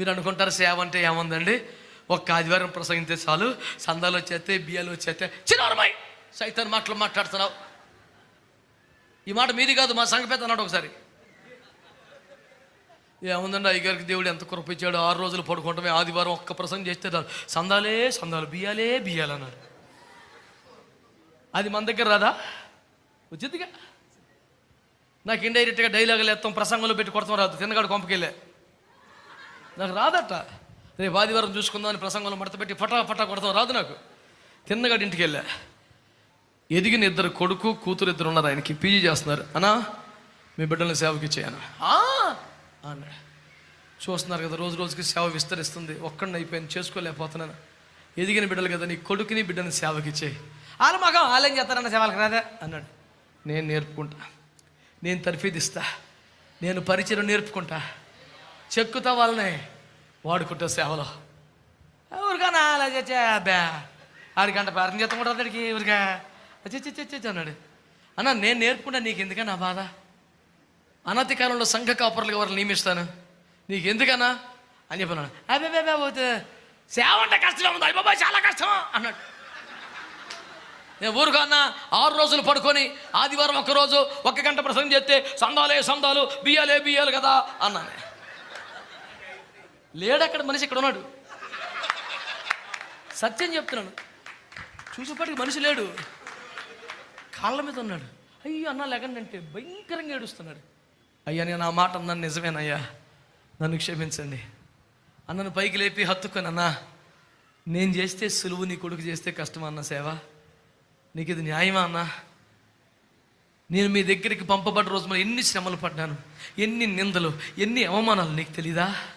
మీరు అనుకుంటారు సేవ అంటే ఏముందండి? ఒక్క ఆదివారం ప్రసంగితే చాలు సందాలు వచ్చేస్తే బియ్యాలు వచ్చేస్తే చిన్నమాయి సైతాన్ మాటలు మాట్లాడుతున్నావు. ఈ మాట మీది కాదు మా సంఘ పెద్ద అన్నాడు ఒకసారి. ఏముందండి అయ్యగారికి దేవుడు ఎంత కృపించాడు ఆరు రోజులు పడుకుంటామే ఆదివారం ఒక్క ప్రసంగం చేస్తే చాలు. సందాలే సందాలు బియ్యాలే బియ్యాలు అన్నాడు. అది మన దగ్గర రాదా? వచ్చిందిగా? నాకు ఇండైరెక్ట్గా డైలాగులు ఎత్తాం ప్రసంగంలో పెట్టి కొడతాం రాదు. తిన్నగాడు కొంపకెళ్ళే. నాకు రాదట. రేపు ఆదివారం చూసుకుందాం అని ప్రసంగంలో మడతపెట్టి ఫటా ఫటా కొడతాం రాదు నాకు. తిన్నగాడి ఇంటికి వెళ్ళా. ఎదిగిన ఇద్దరు కొడుకు కూతురు ఇద్దరు ఉన్నారు. ఆయనకి పీజీ చేస్తున్నారు. అన్నా మీ బిడ్డల్ని సేవకి ఇచ్చేయను? అన్నాడు. చూస్తున్నారు కదా రోజు రోజుకి సేవ విస్తరిస్తుంది. ఒక్కడిని అయిపోయింది చేసుకోలేకపోతున్నాను. ఎదిగిన బిడ్డలు కదా నీ కొడుకుని బిడ్డని సేవకి ఇచ్చేయి. వాళ్ళ మగం వాళ్ళేం చేస్తారన్న సేవలకు రాదా? అన్నాడు. నేను నేర్పుకుంటా. నేను తర్ఫీదిస్తా. నేను పరిచయం నేర్పుకుంటా. చెక్కుతా వాళ్ళని వాడుకుంటా సేవలో. ఊరికన్నా అలా చేచే అబ్బా ఆడి గంట ప్రార్థన చేస్తాం కూడా అతడికి ఊరికా. చచ్చి అన్నాడు. అన్న నేను నేర్పుకుంటా నీకు ఎందుకన్నా నా బాధ? అనతి కాలంలో సంఘ కాపర్లుగా వారిని నియమిస్తాను? నీకు ఎందుకన్నా? అని చెప్పన్నాడు అబ్బే పోతే సేవ అంటే కష్టం ఉంది అయ్య బాబాయ్ చాలా కష్టం అన్నాడు. నేను ఊరుగా ఆరు రోజులు పడుకొని ఆదివారం ఒక రోజు ఒక గంట ప్రసంగం చేస్తే సందాలే సందాలు బియ్యాలే బియ్యాలు కదా అన్నాను. లేడు అక్కడ మనిషి ఇక్కడ ఉన్నాడు. సత్యం చెప్తున్నాను. చూసేపాటికి మనిషి లేడు. కాళ్ళ మీద ఉన్నాడు. అయ్యో అన్న లేకండి అంటే భయంకరంగా ఏడుస్తున్నాడు. అయ్యా నేను ఆ మాట అన్నాను నిజమేనయ్యా. నన్ను క్షమించండి. అన్నను పైకి లేపి హత్తుకొని అన్నా నేను చేస్తే సులువు నీ కొడుకు చేస్తే కష్టమా అన్న సేవ? నీకు ఇది న్యాయమా అన్నా? నేను మీ దగ్గరికి పంపబడ్డ రోజు మరి ఎన్ని శ్రమలు పడ్డాను? ఎన్ని నిందలు? ఎన్ని అవమానాలు? నీకు తెలీదా?